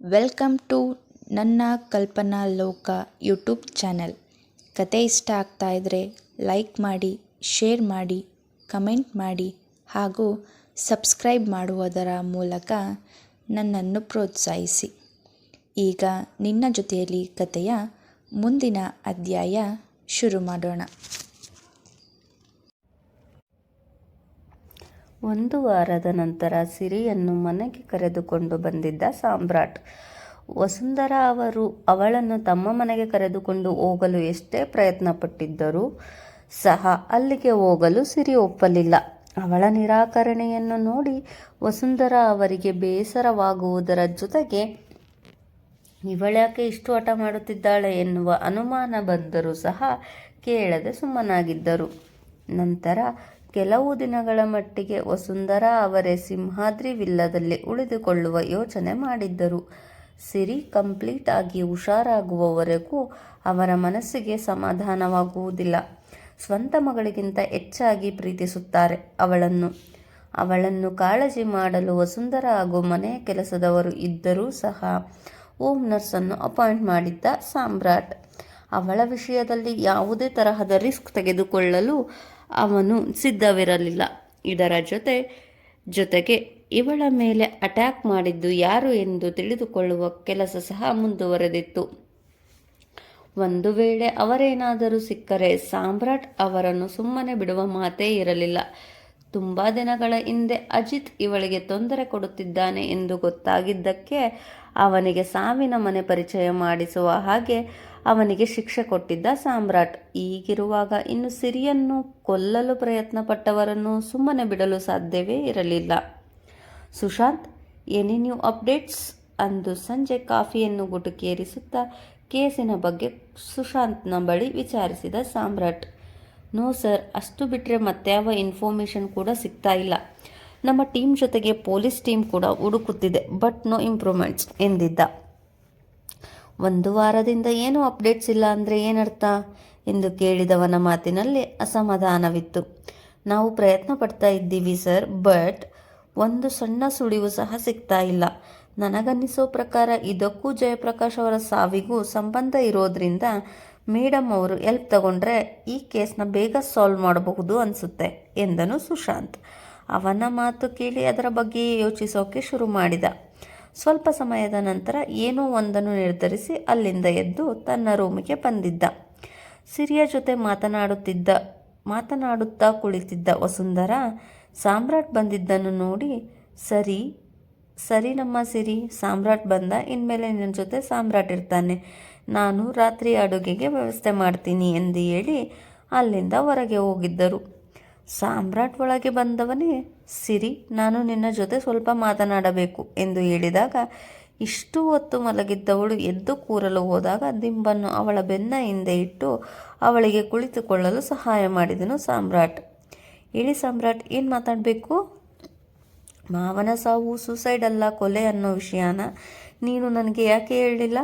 Welcome to ನನ್ನ ಕಲ್ಪನಾ ಲೋಕ YouTube channel. ಕತೆ ಇಷ್ಟ ಆಗ್ತಾ ಇದ್ದರೆ ಲೈಕ್ ಮಾಡಿ, ಶೇರ್ ಮಾಡಿ, ಕಮೆಂಟ್ ಮಾಡಿ ಹಾಗೂ ಸಬ್ಸ್ಕ್ರೈಬ್ ಮಾಡುವುದರ ಮೂಲಕ ನನ್ನನ್ನು ಪ್ರೋತ್ಸಾಹಿಸಿ. ಈಗ ನಿನ್ನ ಜೊತೆಯಲ್ಲಿ ಕತೆಯ ಮುಂದಿನ ಅಧ್ಯಾಯ ಶುರು ಮಾಡೋಣ. ಒಂದು ವಾರದ ನಂತರ ಸಿರಿಯನ್ನು ಮನೆಗೆ ಕರೆದುಕೊಂಡು ಬಂದಿದ್ದ ಸಾಮ್ರಾಟ್. ವಸುಂಧರಾ ಅವರು ಅವಳನ್ನು ತಮ್ಮ ಮನೆಗೆ ಕರೆದುಕೊಂಡು ಹೋಗಲು ಎಷ್ಟೇ ಪ್ರಯತ್ನಪಟ್ಟಿದ್ದರೂ ಸಹ ಅಲ್ಲಿಗೆ ಹೋಗಲು ಸಿರಿ ಒಪ್ಪಲಿಲ್ಲ. ಅವಳ ನಿರಾಕರಣೆಯನ್ನು ನೋಡಿ ವಸುಂಧರಾ ಅವರಿಗೆ ಬೇಸರವಾಗುವುದರ ಜೊತೆಗೆ, ಇವಳ್ಯಾಕೆ ಇಷ್ಟು ಹಠ ಮಾಡುತ್ತಿದ್ದಾಳೆ? ಎನ್ನುವ ಅನುಮಾನ ಬಂದರೂ ಸಹ ಕೇಳದೆ ಸುಮ್ಮನಾಗಿದ್ದರು. ನಂತರ ಕೆಲವು ದಿನಗಳ ಮಟ್ಟಿಗೆ ವಸುಂಧರಾ ಅವರೇ ಸಿಂಹಾದ್ರಿ ವಿಲ್ಲದಲ್ಲಿ ಉಳಿದುಕೊಳ್ಳುವ ಯೋಚನೆ ಮಾಡಿದ್ದರು. ಸಿರಿ ಕಂಪ್ಲೀಟ್ ಆಗಿ ಹುಷಾರಾಗುವವರೆಗೂ ಅವರ ಮನಸ್ಸಿಗೆ ಸಮಾಧಾನವಾಗುವುದಿಲ್ಲ. ಸ್ವಂತ ಮಗಳಿಗಿಂತ ಹೆಚ್ಚಾಗಿ ಪ್ರೀತಿಸುತ್ತಾರೆ ಅವಳನ್ನು. ಅವಳನ್ನು ಕಾಳಜಿ ಮಾಡಲು ವಸುಂಧರ ಹಾಗೂ ಮನೆಯ ಕೆಲಸದವರು ಇದ್ದರೂ ಸಹ ಹೋಮ್ ನರ್ಸನ್ನು ಅಪಾಯಿಂಟ್ ಮಾಡಿದ್ದ ಸಾಮ್ರಾಟ್. ಅವಳ ವಿಷಯದಲ್ಲಿ ಯಾವುದೇ ತರಹದ ರಿಸ್ಕ್ ತೆಗೆದುಕೊಳ್ಳಲು ಅವನು ಸಿದ್ಧವಿರಲಿಲ್ಲ. ಇದರ ಜೊತೆ, ಜೊತೆಗೆ ಇವಳ ಮೇಲೆ ಅಟ್ಯಾಕ್ ಮಾಡಿದ್ದು ಯಾರು ಎಂದು ತಿಳಿದುಕೊಳ್ಳುವ ಕೆಲಸ ಸಹ ಮುಂದುವರೆದಿತ್ತು. ಒಂದು ವೇಳೆ ಅವರೇನಾದರೂ ಸಿಕ್ಕರೆ ಸಾಮ್ರಾಟ್ ಅವರನ್ನು ಸುಮ್ಮನೆ ಬಿಡುವ ಮಾತೇ ಇರಲಿಲ್ಲ. ತುಂಬ ದಿನಗಳ ಹಿಂದೆ ಅಜಿತ್ ಇವಳಿಗೆ ತೊಂದರೆ ಕೊಡುತ್ತಿದ್ದಾನೆ ಎಂದು ಗೊತ್ತಾಗಿದ್ದಕ್ಕೆ ಅವನಿಗೆ ಸಾವಿನ ಮನೆ ಪರಿಚಯ ಮಾಡಿಸುವ ಹಾಗೆ ಅವನಿಗೆ ಶಿಕ್ಷೆ ಕೊಟ್ಟಿದ್ದ ಸಾಮ್ರಾಟ್. ಈಗಿರುವಾಗ ಇನ್ನು ಸಿರಿಯನ್ನು ಕೊಲ್ಲಲು ಪ್ರಯತ್ನಪಟ್ಟವರನ್ನು ಸುಮ್ಮನೆ ಬಿಡಲು ಸಾಧ್ಯವೇ ಇರಲಿಲ್ಲ. Sushant any new updates? ಅಂದು ಸಂಜೆ ಕಾಫಿಯನ್ನು ಗುಟುಕೇರಿಸುತ್ತಾ ಕೇಸಿನ ಬಗ್ಗೆ ಸುಶಾಂತ್ನ ಬಳಿ ವಿಚಾರಿಸಿದ ಸಾಮ್ರಾಟ್. ನೋ ಸರ್, ಅಷ್ಟು ಬಿಟ್ಟರೆ ಮತ್ಯಾವ ಇನ್ಫಾರ್ಮೇಷನ್ ಕೂಡ ಸಿಗ್ತಾ ಇಲ್ಲ. ನಮ್ಮ ಟೀಮ್ ಜೊತೆಗೆ ಪೊಲೀಸ್ ಟೀಮ್ ಕೂಡ ಹುಡುಕುತ್ತಿದೆ. ಬಟ್ ನೋ ಇಂಪ್ರೂವ್ಮೆಂಟ್ಸ್, ಎಂದಿದ್ದ. ಒಂದು ವಾರದಿಂದ ಏನೂ ಅಪ್ಡೇಟ್ಸ್ ಇಲ್ಲ ಅಂದರೆ ಏನರ್ಥ? ಎಂದು ಕೇಳಿದವನ ಮಾತಿನಲ್ಲಿ ಅಸಮಾಧಾನವಿತ್ತು. ನಾವು ಪ್ರಯತ್ನ ಪಡ್ತಾ ಇದ್ದೀವಿ ಸರ್, ಬಟ್ ಒಂದು ಸಣ್ಣ ಸುಳಿವು ಸಹ ಸಿಗ್ತಾ ಇಲ್ಲ. ನನಗನ್ನಿಸೋ ಪ್ರಕಾರ ಇದಕ್ಕೂ ಜಯಪ್ರಕಾಶ್ ಅವರ ಸಾವಿಗೂ ಸಂಬಂಧ ಇರೋದ್ರಿಂದ ಮೇಡಮ್ ಅವರು ಎಲ್ಪ್ ತಗೊಂಡ್ರೆ ಈ ಕೇಸ್ನ ಬೇಗ ಸಾಲ್ವ್ ಮಾಡಬಹುದು ಅನಿಸುತ್ತೆ, ಎಂದನು ಸುಶಾಂತ್. ಅವನ ಮಾತು ಕೇಳಿ ಅದರ ಬಗ್ಗೆ ಯೋಚಿಸೋಕೆ ಶುರು ಮಾಡಿದ. ಸ್ವಲ್ಪ ಸಮಯದ ನಂತರ ಏನೋ ಒಂದನ್ನು ನಿರ್ಧರಿಸಿ ಅಲ್ಲಿಂದ ಎದ್ದು ತನ್ನ ರೂಮಿಗೆ ಬಂದಿದ್ದ. ಸಿರಿಯ ಜೊತೆ ಮಾತನಾಡುತ್ತಿದ್ದ, ಮಾತನಾಡುತ್ತಾ ಕುಳಿತಿದ್ದ ವಸುಂಧರ ಸಾಮ್ರಾಟ್ ಬಂದಿದ್ದನ್ನು ನೋಡಿ, ಸರಿ ಸರಿ ನಮ್ಮ ಸಿರಿ, ಸಾಮ್ರಾಟ್ ಬಂದ, ಇನ್ಮೇಲೆ ನಿನ್ನ ಜೊತೆ ಸಾಮ್ರಾಟ್ ಇರ್ತಾನೆ. ನಾನು ರಾತ್ರಿ ಅಡುಗೆಗೆ ವ್ಯವಸ್ಥೆ ಮಾಡ್ತೀನಿ ಎಂದು ಹೇಳಿ ಅಲ್ಲಿಂದ ಹೊರಗೆ ಹೋಗಿದ್ದರು. ಸಾಮ್ರಾಟ್ ಒಳಗೆ ಬಂದವನೇ ಸಿರಿ. ನಾನು ನಿನ್ನ ಜೊತೆ ಸ್ವಲ್ಪ ಮಾತನಾಡಬೇಕು ಎಂದು ಹೇಳಿದಾಗ ಇಷ್ಟು ಹೊತ್ತು ಮಲಗಿದ್ದವಳು ಎದ್ದು ಕೂರಲು ಹೋದಾಗ ದಿಂಬನ್ನು ಅವಳ ಬೆನ್ನ ಹಿಂದೆ ಇಟ್ಟು ಅವಳಿಗೆ ಕುಳಿತುಕೊಳ್ಳಲು ಸಹಾಯ ಮಾಡಿದನು ಸಾಮ್ರಾಟ್. ಹೇಳಿ ಸಾಮ್ರಾಟ್, ಏನು ಮಾತಾಡಬೇಕು? ಮಾವನ ಸಾವು ಸೂಸೈಡ್ ಅಲ್ಲ, ಕೊಲೆ ಅನ್ನೋ ವಿಷಯನ? ನೀನು ನನಗೆ ಯಾಕೆ ಹೇಳಲಿಲ್ಲ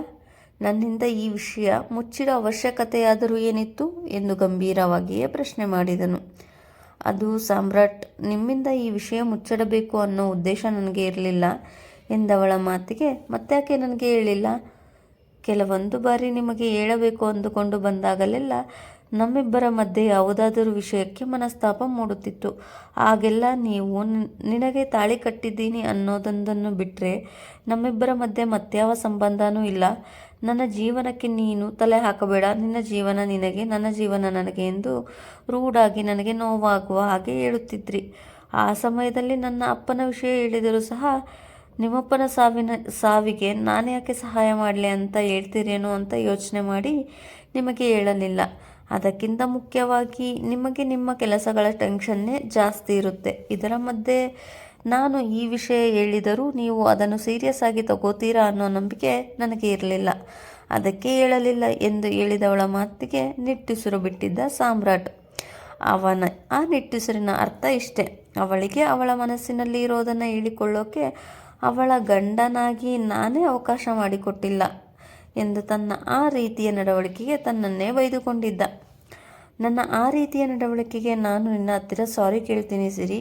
ನನ್ನಿಂದ ಈ ವಿಷಯ ಮುಚ್ಚಿಡೋ ಅವಶ್ಯಕತೆಯಾದರೂ ಏನಿತ್ತು? ಎಂದು ಗಂಭೀರವಾಗಿಯೇ ಪ್ರಶ್ನೆ ಮಾಡಿದನು. ಅದು ಸಾಮ್ರಾಟ್, ನಿಮ್ಮಿಂದ ಈ ವಿಷಯ ಮುಚ್ಚಿಡಬೇಕು ಅನ್ನೋ ಉದ್ದೇಶ ನನಗೆ ಇರಲಿಲ್ಲ ಎಂದವಳ ಮಾತಿಗೆ. ಮತ್ತ್ಯಾಕೆ ನನಗೆ ಹೇಳಿಲ್ಲ? ಕೆಲವೊಂದು ಬಾರಿ ನಿಮಗೆ ಹೇಳಬೇಕು ಅಂದುಕೊಂಡು ಬಂದಾಗಲೆಲ್ಲ ನಮ್ಮಿಬ್ಬರ ಮಧ್ಯೆ ಯಾವುದಾದರೂ ವಿಷಯಕ್ಕೆ ಮನಸ್ತಾಪ ಮೂಡುತ್ತಿತ್ತು. ಆಗೆಲ್ಲ ನೀವು ನಿನಗೆ ತಾಳಿ ಕಟ್ಟಿದ್ದೀನಿ ಅನ್ನೋದೊಂದನ್ನು ಬಿಟ್ಟರೆ ನಮ್ಮಿಬ್ಬರ ಮಧ್ಯೆ ಮತ್ಯಾವ ಸಂಬಂಧನೂ ಇಲ್ಲ. ನನ್ನ ಜೀವನಕ್ಕೆ ನೀನು ತಲೆ ಹಾಕಬೇಡ. ನಿನ್ನ ಜೀವನ ನಿನಗೆ, ನನ್ನ ಜೀವನ ನನಗೆ ಎಂದು ರೂಢಾಗಿ ನನಗೆ ನೋವಾಗುವ ಹಾಗೆ ಹೇಳುತ್ತಿದ್ರಿ. ಆ ಸಮಯದಲ್ಲಿ ನನ್ನ ಅಪ್ಪನ ವಿಷಯ ಹೇಳಿದರೂ ಸಹ ನಿಮ್ಮಪ್ಪನ ಸಾವಿನ, ಸಾವಿಗೆ ನಾನು ಯಾಕೆ ಸಹಾಯ ಮಾಡಲಿ ಅಂತ ಹೇಳ್ತೀರೇನೋ ಅಂತ ಯೋಚನೆ ಮಾಡಿ ನಿಮಗೆ ಹೇಳಲಿಲ್ಲ. ಅದಕ್ಕಿಂತ ಮುಖ್ಯವಾಗಿ ನಿಮಗೆ ನಿಮ್ಮ ಕೆಲಸಗಳ ಟೆನ್ಷನ್ನೇ ಜಾಸ್ತಿ ಇರುತ್ತೆ. ಇದರ ಮಧ್ಯೆ ನಾನು ಈ ವಿಷಯ ಹೇಳಿದರೂ ನೀವು ಅದನ್ನು ಸೀರಿಯಸ್ ಆಗಿ ತಗೋತೀರಾ ಅನ್ನೋ ನಂಬಿಕೆ ನನಗೆ ಇರಲಿಲ್ಲ. ಅದಕ್ಕೆ ಹೇಳಲಿಲ್ಲ ಎಂದು ಹೇಳಿದವಳ ಮಾತಿಗೆ ನಿಟ್ಟುಸಿರು ಬಿಟ್ಟಿದ್ದ ಸಾಮ್ರಾಟ್. ಅವನ ಆ ನಿಟ್ಟುಸಿರಿನ ಅರ್ಥ ಇಷ್ಟೆ. ಅವಳಿಗೆ ಅವಳ ಮನಸ್ಸಿನಲ್ಲಿ ಇರೋದನ್ನು ಹೇಳಿಕೊಳ್ಳೋಕೆ ಅವಳ ಗಂಡನಾಗಿ ನಾನೇ ಅವಕಾಶ ಮಾಡಿಕೊಟ್ಟಿಲ್ಲ ಎಂದು ತನ್ನ ಆ ರೀತಿಯ ನಡವಳಿಕೆಗೆ ತನ್ನನ್ನೇ ಬೈದುಕೊಂಡಿದ್ದ ನನ್ನ ಆ ರೀತಿಯ ನಡವಳಿಕೆಗೆ ನಾನು ನಿನ್ನ ಹತ್ತಿರ ಸಾರಿ ಕೇಳ್ತೀನಿ ಸಿರಿ.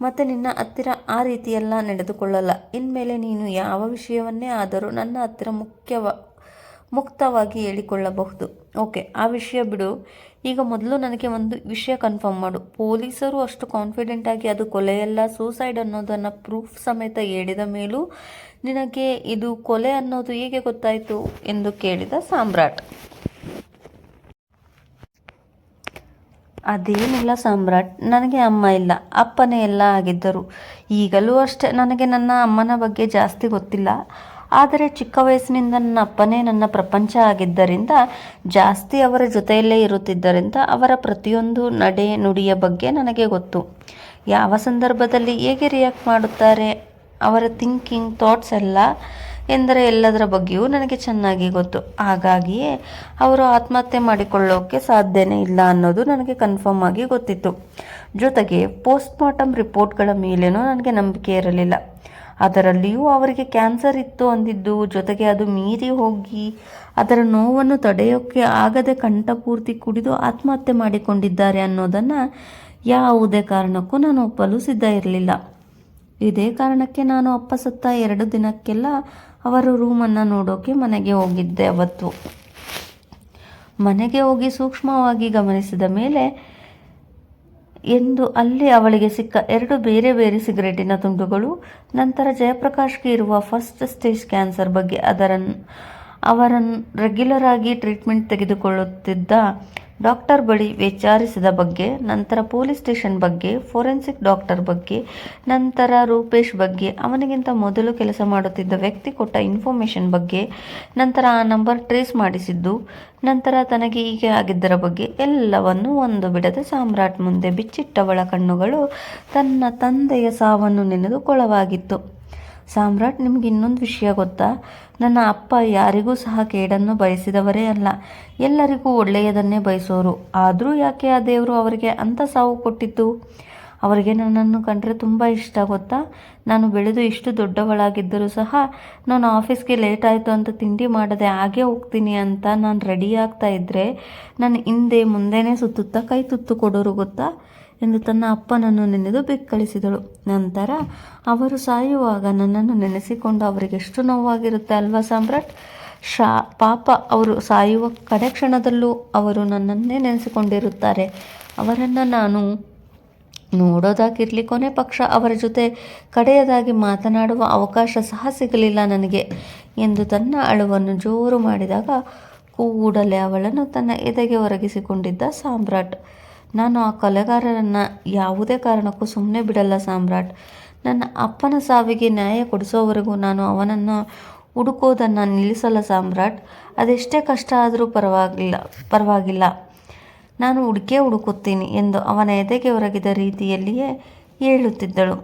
ಮತ್ತು ನಿನ್ನ ಹತ್ತಿರ ಆ ರೀತಿಯೆಲ್ಲ ನಡೆದುಕೊಳ್ಳಲ್ಲ. ಇನ್ಮೇಲೆ ನೀನು ಯಾವ ವಿಷಯವನ್ನೇ ಆದರೂ ನನ್ನ ಹತ್ತಿರ ಮುಖ್ಯವ, ಮುಕ್ತವಾಗಿ ಹೇಳಿಕೊಳ್ಳಬಹುದು. ಓಕೆ, ಆ ವಿಷಯ ಬಿಡು. ಈಗ ಮೊದಲು ನನಗೆ ಒಂದು ವಿಷಯ ಕನ್ಫರ್ಮ್ ಮಾಡು. ಪೊಲೀಸರು ಅಷ್ಟು ಕಾನ್ಫಿಡೆಂಟ್ ಆಗಿ ಅದು ಕೊಲೆಯಲ್ಲ ಸೂಸೈಡ್ ಅನ್ನೋದನ್ನು ಪ್ರೂಫ್ ಸಮೇತ ಹೇಳಿದ ಮೇಲೂ ನಿನಗೆ ಇದು ಕೊಲೆ ಅನ್ನೋದು ಹೇಗೆ ಗೊತ್ತಾಯಿತು ಎಂದು ಕೇಳಿದ ಸಾಮ್ರಾಟ್. ಅದೇನಿಲ್ಲ ಸಾಮ್ರಾಟ್, ನನಗೆ ಅಮ್ಮ ಇಲ್ಲ, ಅಪ್ಪನೇ ಎಲ್ಲ ಆಗಿದ್ದರು. ಈಗಲೂ ಅಷ್ಟೇ ನನಗೆ ನನ್ನ ಅಮ್ಮನ ಬಗ್ಗೆ ಜಾಸ್ತಿ ಗೊತ್ತಿಲ್ಲ. ಆದರೆ ಚಿಕ್ಕ ವಯಸ್ಸಿನಿಂದ ನನ್ನ ಅಪ್ಪನೇ ನನ್ನ ಪ್ರಪಂಚ ಆಗಿದ್ದರಿಂದ, ಜಾಸ್ತಿ ಅವರ ಜೊತೆಯಲ್ಲೇ ಇರುತ್ತಿದ್ದರಿಂದ ಅವರ ಪ್ರತಿಯೊಂದು ನಡೆ ನುಡಿಯ ಬಗ್ಗೆ ನನಗೆ ಗೊತ್ತು. ಯಾವ ಸಂದರ್ಭದಲ್ಲಿ ಹೇಗೆ ರಿಯಾಕ್ಟ್ ಮಾಡುತ್ತಾರೆ, ಅವರ ಥಿಂಕಿಂಗ್ ಥಾಟ್ಸ್ ಎಲ್ಲ ಎಂದರೆ ಎಲ್ಲದರ ಬಗ್ಗೆಯೂ ನನಗೆ ಚೆನ್ನಾಗಿ ಗೊತ್ತು. ಹಾಗಾಗಿಯೇ ಅವರು ಆತ್ಮಹತ್ಯೆ ಮಾಡಿಕೊಳ್ಳೋಕೆ ಸಾಧ್ಯನೇ ಇಲ್ಲ ಅನ್ನೋದು ನನಗೆ ಕನ್ಫರ್ಮ್ ಆಗಿ ಗೊತ್ತಿತ್ತು. ಜೊತೆಗೆ ಪೋಸ್ಟ್ಮಾರ್ಟಮ್ ರಿಪೋರ್ಟ್ಗಳ ಮೇಲೇನೂ ನನಗೆ ನಂಬಿಕೆ ಇರಲಿಲ್ಲ. ಅದರಲ್ಲಿಯೂ ಅವರಿಗೆ ಕ್ಯಾನ್ಸರ್ ಇತ್ತು ಅಂದಿದ್ದು, ಜೊತೆಗೆ ಅದು ಮೀರಿ ಹೋಗಿ ಅದರ ನೋವನ್ನು ತಡೆಯೋಕ್ಕೆ ಆಗದೆ ಕಂಠಪೂರ್ತಿ ಕುಡಿದು ಆತ್ಮಹತ್ಯೆ ಮಾಡಿಕೊಂಡಿದ್ದಾರೆ ಅನ್ನೋದನ್ನು ಯಾವುದೇ ಕಾರಣಕ್ಕೂ ನಾನು ಒಪ್ಪಲು ಸಿದ್ಧ ಇರಲಿಲ್ಲ. ಇದೇ ಕಾರಣಕ್ಕೆ ನಾನು ಅಪ್ಪ ಸತ್ತ ಎರಡು ದಿನಕ್ಕೆಲ್ಲ ಅವರ ರೂಮನ್ನು ನೋಡೋಕೆ ಮನೆಗೆ ಹೋಗಿದ್ದೆ ಅವತ್ತು. ಮನೆಗೆ ಹೋಗಿ ಸೂಕ್ಷ್ಮವಾಗಿ ಗಮನಿಸಿದ ಮೇಲೆ ಎಂದು ಅಲ್ಲಿ ಅವಳಿಗೆ ಸಿಕ್ಕ ಎರಡು ಬೇರೆ ಬೇರೆ ಸಿಗರೇಟಿನ ತುಂಡುಗಳು, ನಂತರ ಜಯಪ್ರಕಾಶ್ಗೆ ಇರುವ ಫಸ್ಟ್ ಸ್ಟೇಜ್ ಕ್ಯಾನ್ಸರ್ ಬಗ್ಗೆ ಅದರ ಅವರನ್ನು ರೆಗ್ಯುಲರ್ ಆಗಿ ಟ್ರೀಟ್ಮೆಂಟ್ ತೆಗೆದುಕೊಳ್ಳುತ್ತಿದ್ದ ಡಾಕ್ಟರ್ ಬಳಿ ವಿಚಾರಿಸಿದ ಬಗ್ಗೆ, ನಂತರ ಪೊಲೀಸ್ ಸ್ಟೇಷನ್ ಬಗ್ಗೆ, ಫೋರೆನ್ಸಿಕ್ ಡಾಕ್ಟರ್ ಬಗ್ಗೆ, ನಂತರ ರೂಪೇಶ್ ಬಗ್ಗೆ, ಅವನಿಗಿಂತ ಮೊದಲು ಕೆಲಸ ಮಾಡುತ್ತಿದ್ದ ವ್ಯಕ್ತಿ ಕೊಟ್ಟ ಇನ್ಫಾರ್ಮೇಷನ್ ಬಗ್ಗೆ, ನಂತರ ಆ ನಂಬರ್ ಟ್ರೇಸ್ ಮಾಡಿಸಿದ್ದು, ನಂತರ ತನಗೆ ಹೀಗೆ ಆಗಿದ್ದರ ಬಗ್ಗೆ ಎಲ್ಲವನ್ನು ಒಂದು ಬಿಡದ ಸಾಮ್ರಾಟ್ ಮುಂದೆ ಬಿಚ್ಚಿಟ್ಟವಳ ಕಣ್ಣುಗಳು ತನ್ನ ತಂದೆಯ ಸಾವನ್ನು ನೆನೆದು ಕೊಳವಾಗಿತ್ತು ಸಾಮ್ರಾಟ್ ನಿಮ್ಗೆ ಇನ್ನೊಂದು ವಿಷಯ ಗೊತ್ತಾ? ನನ್ನ ಅಪ್ಪ ಯಾರಿಗೂ ಸಹ ಕೇಡನ್ನು ಬಯಸಿದವರೇ ಅಲ್ಲ. ಎಲ್ಲರಿಗೂ ಒಳ್ಳೆಯದನ್ನೇ ಬಯಸೋರು. ಆದರೂ ಯಾಕೆ ಆ ದೇವರು ಅವರಿಗೆ ಅಂಥ ಸಾವು ಕೊಟ್ಟಿದ್ದು? ಅವರಿಗೆ ನನ್ನನ್ನು ಕಂಡ್ರೆ ತುಂಬ ಇಷ್ಟ ಗೊತ್ತಾ? ನಾನು ಬೆಳೆದು ಇಷ್ಟು ದೊಡ್ಡವಳಾಗಿದ್ದರೂ ಸಹ ನಾನು ಆಫೀಸ್ಗೆ ಲೇಟ್ ಆಯಿತು ಅಂತ ತಿಂಡಿ ಮಾಡದೆ ಹಾಗೆ ಹೋಗ್ತೀನಿ ಅಂತ ನಾನು ರೆಡಿ ಆಗ್ತಾ ಇದ್ದರೆ ನನ್ನ ಹಿಂದೆ ಮುಂದೆನೇ ಸುತ್ತುತ್ತಾ ಕೈ ತುತ್ತು ಕೊಡೋರು ಗೊತ್ತಾ? ಎಂದು ತನ್ನ ಅಪ್ಪನನ್ನು ನೆನೆದು ಬೆಕ್ಕಳಿಸಿದಳು. ನಂತರ ಅವರು ಸಾಯುವಾಗ ನನ್ನನ್ನು ನೆನೆಸಿಕೊಂಡು ಅವರಿಗೆ ಎಷ್ಟು ನೋವಾಗಿರುತ್ತೆ ಅಲ್ವಾ ಸಾಮ್ರಾಟ್? ಶಾ, ಪಾಪ ಅವರು ಸಾಯುವ ಕಡೆ ಕ್ಷಣದಲ್ಲೂ ಅವರು ನನ್ನನ್ನೇ ನೆನೆಸಿಕೊಂಡಿರುತ್ತಾರೆ. ಅವರನ್ನು ನಾನು ನೋಡೋದಾಗಿರಲಿ, ಕೊನೆ ಪಕ್ಷ ಅವರ ಜೊತೆ ಕಡೆಯದಾಗಿ ಮಾತನಾಡುವ ಅವಕಾಶ ಸಹ ಸಿಗಲಿಲ್ಲ ನನಗೆ ಎಂದು ತನ್ನ ಅಳುವನ್ನು ಜೋರು ಮಾಡಿದಾಗ ಕೂಡಲೇ ಅವಳನ್ನು ತನ್ನ ಎದೆಗೆ ಒರಗಿಸಿಕೊಂಡಿದ್ದ ಸಾಮ್ರಾಟ್. ನಾನು ಆ ಕೊಲೆಗಾರರನ್ನು ಯಾವುದೇ ಕಾರಣಕ್ಕೂ ಸುಮ್ಮನೆ ಬಿಡಲ್ಲ ಸಾಮ್ರಾಟ್. ನನ್ನ ಅಪ್ಪನ ಸಾವಿಗೆ ನ್ಯಾಯ ಕೊಡಿಸೋವರೆಗೂ ನಾನು ಅವನನ್ನು ಹುಡುಕೋದನ್ನು ನಿಲ್ಲಿಸಲ್ಲ ಸಾಮ್ರಾಟ್. ಅದೆಷ್ಟೇ ಕಷ್ಟ ಆದರೂ ಪರವಾಗಿಲ್ಲ ಪರವಾಗಿಲ್ಲ. ನಾನು ಹುಡುಕೆ ಹುಡುಕುತ್ತೀನಿ ಎಂದು ಅವನ ಎದೆಗೆ ಒರಗಿದ ರೀತಿಯಲ್ಲಿಯೇ ಹೇಳುತ್ತಿದ್ದಳು.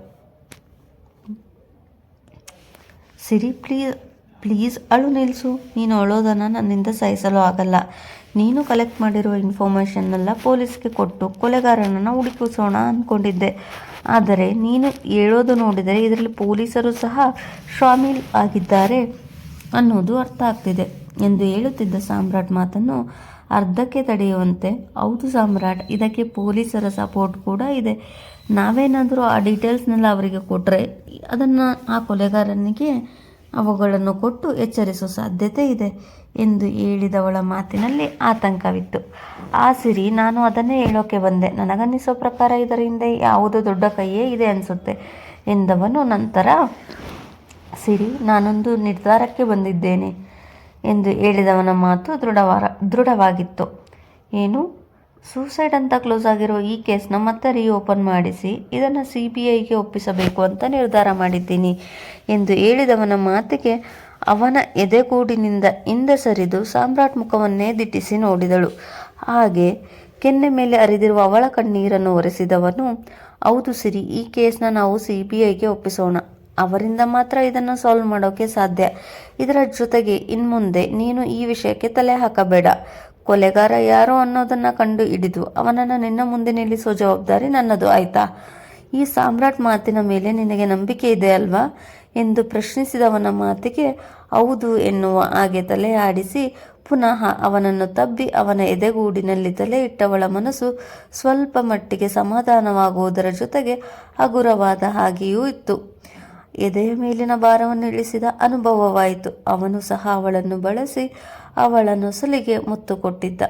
ಸಿರಿ, ಪ್ಲೀಸ್. ಪ್ಲೀಸ್ ಅಳು ನಿಲ್ಲಿಸು ನೀನು ಅಳೋದನ್ನು ನನ್ನಿಂದ ಸಹಿಸಲು ಆಗಲ್ಲ. ನೀನು ಕಲೆಕ್ಟ್ ಮಾಡಿರುವ ಇನ್ಫಾರ್ಮೇಷನ್ನೆಲ್ಲ ಪೊಲೀಸ್ಗೆ ಕೊಟ್ಟು ಕೊಲೆಗಾರನನ್ನು ಹುಡುಕಿಸೋಣ ಅಂದ್ಕೊಂಡಿದ್ದೆ ಆದರೆ ನೀನು ಹೇಳೋದು ನೋಡಿದರೆ ಇದರಲ್ಲಿ ಪೊಲೀಸರು ಸಹ ಶಾಮೀಲ್ ಆಗಿದ್ದಾರೆ ಅನ್ನೋದು ಅರ್ಥ ಆಗ್ತಿದೆ ಎಂದು ಹೇಳುತ್ತಿದ್ದ ಸಾಮ್ರಾಟ್ ಮಾತನ್ನು ಅರ್ಧಕ್ಕೆ ತಡೆಯುವಂತೆ, ಹೌದು ಸಾಮ್ರಾಟ್, ಇದಕ್ಕೆ ಪೊಲೀಸರ ಸಪೋರ್ಟ್ ಕೂಡ ಇದೆ. ನಾವೇನಾದರೂ ಆ ಡೀಟೇಲ್ಸ್ನೆಲ್ಲ ಅವರಿಗೆ ಕೊಟ್ಟರೆ ಅದನ್ನು ಆ ಕೊಲೆಗಾರನಿಗೆ ಅವುಗಳನ್ನು ಕೊಟ್ಟು ಎಚ್ಚರಿಸುವ ಸಾಧ್ಯತೆ ಇದೆ ಎಂದು ಹೇಳಿದವಳ ಮಾತಿನಲ್ಲಿ ಆತಂಕವಿತ್ತು. ಆ ಸಿರಿ, ನಾನು ಅದನ್ನೇ ಹೇಳೋಕೆ ಬಂದೆ. ನನಗನ್ನಿಸೋ ಪ್ರಕಾರ ಇದರ ಹಿಂದೆ ಯಾವುದೋ ದೊಡ್ಡ ಕೈಯೇ ಇದೆ ಅನಿಸುತ್ತೆ ಎಂದವನು ನಂತರ, ಸಿರಿ, ನಾನೊಂದು ನಿರ್ಧಾರಕ್ಕೆ ಬಂದಿದ್ದೇನೆ ಎಂದು ಹೇಳಿದವನ ಮಾತು ದೃಢವಾರ, ದೃಢವಾಗಿತ್ತು. ಏನು? ಸೂಸೈಡ್ ಅಂತ ಕ್ಲೋಸ್ ಆಗಿರೋ ಈ ಕೇಸ್ನ ಮತ್ತೆ ರೀಓಪನ್ ಮಾಡಿಸಿ, ಇದನ್ನು ಸಿ ಬಿ ಐಗೆ ಒಪ್ಪಿಸಬೇಕು ಅಂತ ನಿರ್ಧಾರ ಮಾಡಿದ್ದೀನಿ. ಎಂದು ಹೇಳಿದವನ ಮಾತಿಗೆ ಅವನ ಎದೆಗೂಡಿನಿಂದ ಹಿಂದೆ ಸರಿದು ಸಾಮ್ರಾಟ್ ಮುಖವನ್ನೇ ದಿಟ್ಟಿಸಿ ನೋಡಿದಳು. ಹಾಗೆ ಕೆನ್ನೆ ಮೇಲೆ ಅರಿದಿರುವ ಅವಳ ಕಣ್ಣೀರನ್ನು ಒರೆಸಿದವನು, ಹೌದು ಸಿರಿ, ಈ ಕೇಸ್ನ ನಾವು ಸಿ ಬಿ ಐಗೆ ಒಪ್ಪಿಸೋಣ. ಅವರಿಂದ ಮಾತ್ರ ಇದನ್ನು ಸಾಲ್ವ್ ಮಾಡೋಕ್ಕೆ ಸಾಧ್ಯ. ಇದರ ಜೊತೆಗೆ ಇನ್ಮುಂದೆ ನೀನು ಈ ವಿಷಯಕ್ಕೆ ತಲೆ ಹಾಕಬೇಡ. ಕೊಲೆಗಾರ ಯಾರು ಅನ್ನೋದನ್ನು ಕಂಡು ಹಿಡಿದು ಅವನನ್ನು ನಿನ್ನ ಮುಂದೆ ನಿಲ್ಲಿಸೋ ಜವಾಬ್ದಾರಿ ನನ್ನದು, ಆಯ್ತಾ? ಈ ಸಾಮ್ರಾಟ್ ಮಾತಿನ ಮೇಲೆ ನಿನಗೆ ನಂಬಿಕೆ ಇದೆ ಅಲ್ವಾ? ಎಂದು ಪ್ರಶ್ನಿಸಿದವನ ಮಾತಿಗೆ, ಹೌದು ಎನ್ನುವ ಹಾಗೆ ತಲೆ ಆಡಿಸಿ ಪುನಃ ಅವನನ್ನು ತಬ್ಬಿ ಅವನ ಎದೆಗೂಡಿನಲ್ಲಿ ತಲೆ ಇಟ್ಟವಳ ಮನಸ್ಸು ಸ್ವಲ್ಪ ಮಟ್ಟಿಗೆ ಸಮಾಧಾನವಾಗುವುದರ ಜೊತೆಗೆ ಹಗುರವಾದ ಹಾಗೆಯೂ ಇತ್ತು. ಎದೆಯ ಮೇಲಿನ ಭಾರವನ್ನು ಇಳಿಸಿದ ಅನುಭವವಾಯಿತು. ಅವನು ಸಹ ಅವಳನ್ನು ಬಳಸಿ ಅವಳ ನೊಸಲಿಗೆ ಮುತ್ತು ಕೊಟ್ಟಿದ್ದ.